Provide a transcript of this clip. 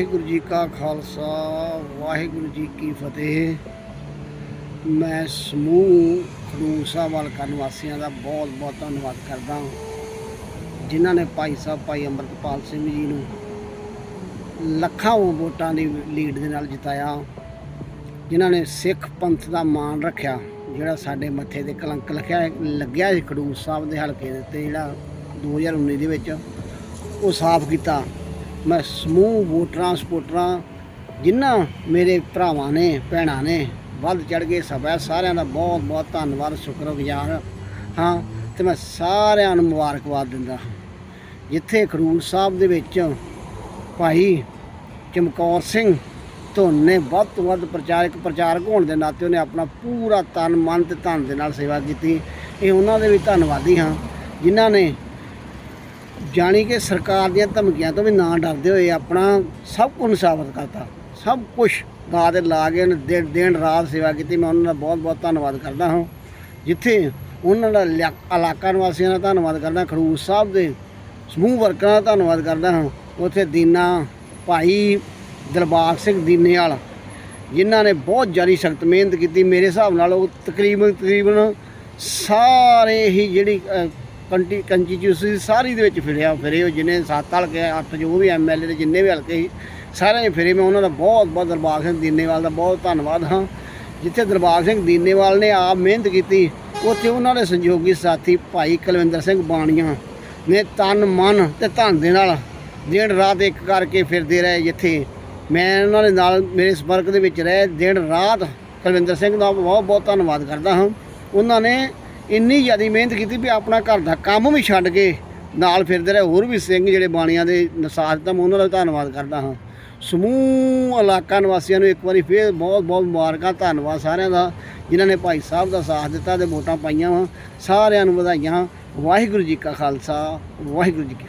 ਵਾਹਿਗੁਰੂ ਜੀ ਕਾ ਖਾਲਸਾ, ਵਾਹਿਗੁਰੂ ਜੀ ਕੀ ਫਤਿਹ। ਮੈਂ ਸਮੂਹ ਖਡੂਰ ਸਾਹਿਬ ਹਲਕਾ ਨਿਵਾਸੀਆਂ ਦਾ ਬਹੁਤ ਬਹੁਤ ਧੰਨਵਾਦ ਕਰਦਾ ਜਿਨ੍ਹਾਂ ਨੇ ਭਾਈ ਸਾਹਿਬ, ਭਾਈ ਅੰਮ੍ਰਿਤਪਾਲ ਸਿੰਘ ਜੀ ਨੂੰ ਲੱਖਾਂ ਵੋਟਾਂ ਦੀ ਲੀਡ ਦੇ ਨਾਲ ਜਿਤਾਇਆ, ਜਿਨ੍ਹਾਂ ਨੇ ਸਿੱਖ ਪੰਥ ਦਾ ਮਾਣ ਰੱਖਿਆ, ਜਿਹੜਾ ਸਾਡੇ ਮੱਥੇ ਤੇ ਕਲੰਕ ਲਿਖਿਆ ਲੱਗਿਆ ਸੀ ਖਡੂਰ ਸਾਹਿਬ ਦੇ ਹਲਕੇ ਦੇ ਉੱਤੇ, ਜਿਹੜਾ 2019 ਦੇ ਵਿੱਚ ਉਹ ਸਾਫ਼ ਕੀਤਾ। ਮੈਂ ਸਮੂਹ ਵੋਟਰਾਂ ਸਪੋਰਟਰਾਂ ਜਿਨ੍ਹਾਂ ਮੇਰੇ ਭਰਾਵਾਂ ਨੇ, ਭੈਣਾਂ ਨੇ ਵੱਧ ਚੜ ਕੇ ਸਭਾ ਸਾਰਿਆਂ ਦਾ ਬਹੁਤ ਬਹੁਤ ਧੰਨਵਾਦ, ਸ਼ੁਕਰਗੁਜ਼ਾਰ ਹਾਂ ਤੇ ਮੈਂ ਸਾਰਿਆਂ ਨੂੰ ਮੁਬਾਰਕਬਾਦ ਦਿੰਦਾ ਹਾਂ। ਜਿੱਥੇ ਖਡੂਰ ਸਾਹਿਬ ਦੇ ਵਿੱਚ ਭਾਈ ਚਮਕੌਰ ਸਿੰਘ ਧੁੰਨ ਨੇ ਵੱਧ ਤੋਂ ਵੱਧ ਪ੍ਰਚਾਰਕ ਪ੍ਰਚਾਰਕ ਹੋਣ ਦੇ ਨਾਤੇ ਉਹਨੇ ਆਪਣਾ ਪੂਰਾ ਤਨ, ਮਨ ਤੇ ਧਨ ਦੇ ਨਾਲ ਸੇਵਾ ਕੀਤੀ। ਇਹ ਉਹਨਾਂ ਦੇ ਵੀ ਧੰਨਵਾਦੀ ਹਾਂ, ਜਿਨ੍ਹਾਂ ਨੇ ਜਾਣੀ ਕਿ ਸਰਕਾਰ ਦੀਆਂ ਧਮਕੀਆਂ ਤੋਂ ਵੀ ਨਾ ਡਰਦੇ ਹੋਏ ਆਪਣਾ ਸਭ ਕੁਝ ਸਾਬਤ ਕਰਤਾ। ਸਭ ਕੁਝ ਗਾਂ ਤੇ ਲਾ ਕੇ ਉਹਨੇ ਦਿਨ ਦਿਨ ਰਾਤ ਸੇਵਾ ਕੀਤੀ। ਮੈਂ ਉਹਨਾਂ ਦਾ ਬਹੁਤ ਬਹੁਤ ਧੰਨਵਾਦ ਕਰਦਾ ਹਾਂ। ਜਿੱਥੇ ਉਹਨਾਂ ਦਾ ਇਲਾ- ਇਲਾਕਾ ਨਿਵਾਸੀਆਂ ਦਾ ਧੰਨਵਾਦ ਕਰਦਾ, ਖਡੂਰ ਸਾਹਿਬ ਦੇ ਸਮੂਹ ਵਰਕਰਾਂ ਦਾ ਧੰਨਵਾਦ ਕਰਦਾ ਹਾਂ। ਉੱਥੇ ਦੀਨਾ ਭਾਈ ਦਰਬਾਰ ਸਿੰਘ ਦੀਨੇਵਾਲ ਜਿਨ੍ਹਾਂ ਨੇ ਬਹੁਤ ਜ਼ਿਆਦਾ ਸਖਤ ਮਿਹਨਤ ਕੀਤੀ। ਮੇਰੇ ਹਿਸਾਬ ਨਾਲ ਉਹ ਤਕਰੀਬਨ ਤਕਰੀਬਨ ਸਾਰੇ ਹੀ ਜਿਹੜੀ ਕੰਟੀ ਕੰਸਟੀਚੂਸੀ ਸਾਰੀ ਦੇ ਵਿੱਚ ਫਿਰਿਆ, ਫਿਰੇ ਉਹ ਜਿਨੇ ਸੱਤ ਹਲਕੇ ਅੱਠ ਜੋ ਵੀ ਐਮਐਲਏ ਦੇ ਜਿੰਨੇ ਵੀ ਹਲਕੇ ਸੀ ਸਾਰਿਆਂ ਨੇ ਫਿਰੇ। ਮੈਂ ਉਹਨਾਂ ਦਾ ਬਹੁਤ ਬਹੁਤ ਦਰਬਾਰ ਸਿੰਘ ਦੀਨੇਵਾਲ ਦਾ ਬਹੁਤ ਧੰਨਵਾਦ ਹਾਂ। ਜਿੱਥੇ ਦਰਬਾਰ ਸਿੰਘ ਦੀਨੇਵਾਲ ਨੇ ਆਪ ਮਿਹਨਤ ਕੀਤੀ, ਉੱਥੇ ਉਹਨਾਂ ਦੇ ਸੰਯੋਗੀ ਸਾਥੀ ਭਾਈ ਕੁਲਵਿੰਦਰ ਸਿੰਘ ਬਾਣੀਆਂ ਨੇ ਤਨ, ਮਨ ਤੇ ਧਨ ਦੇ ਨਾਲ ਦਿਨ ਰਾਤ ਇੱਕ ਕਰਕੇ ਫਿਰਦੇ ਰਹੇ ਜਿੱਥੇ। ਮੈਂ ਉਹਨਾਂ ਦੇ ਨਾਲ ਮੇਰੇ ਸੰਪਰਕ ਦੇ ਵਿੱਚ ਰਹੇ। ਦਿਨ ਰਾਤ ਕੁਲਵਿੰਦਰ ਸਿੰਘ ਦਾ ਬਹੁਤ ਬਹੁਤ ਧੰਨਵਾਦ ਕਰਦਾ ਹਾਂ। ਉਹਨਾਂ ਨੇ ਇੰਨੀ ਜ਼ਿਆਦਾ ਮਿਹਨਤ ਕੀਤੀ ਵੀ ਆਪਣਾ ਘਰ ਦਾ ਕੰਮ ਵੀ ਛੱਡ ਕੇ ਨਾਲ ਫਿਰਦੇ ਰਹੇ। ਹੋਰ ਵੀ ਸਿੰਘ ਜਿਹੜੇ ਬਾਣੀਆਂ ਦੇ ਨਸਾਜ ਤਾਂ ਮੈਂ ਉਹਨਾਂ ਦਾ ਧੰਨਵਾਦ ਕਰਦਾ ਹਾਂ। ਸਮੂਹ ਇਲਾਕਾ ਨਿਵਾਸੀਆਂ ਨੂੰ ਇੱਕ ਵਾਰੀ ਫੇਰ ਬਹੁਤ ਬਹੁਤ ਮੁਬਾਰਕਾਂ, ਧੰਨਵਾਦ ਸਾਰਿਆਂ ਦਾ, ਜਿਨ੍ਹਾਂ ਨੇ ਭਾਈ ਸਾਹਿਬ ਦਾ ਸਾਥ ਦਿੱਤਾ ਤੇ ਵੋਟਾਂ ਪਾਈਆਂ ਵਾ। ਸਾਰਿਆਂ ਨੂੰ ਵਧਾਈਆਂ। ਵਾਹਿਗੁਰੂ ਜੀ ਕਾ ਖਾਲਸਾ, ਵਾਹਿਗੁਰੂ ਜੀ ਕੀ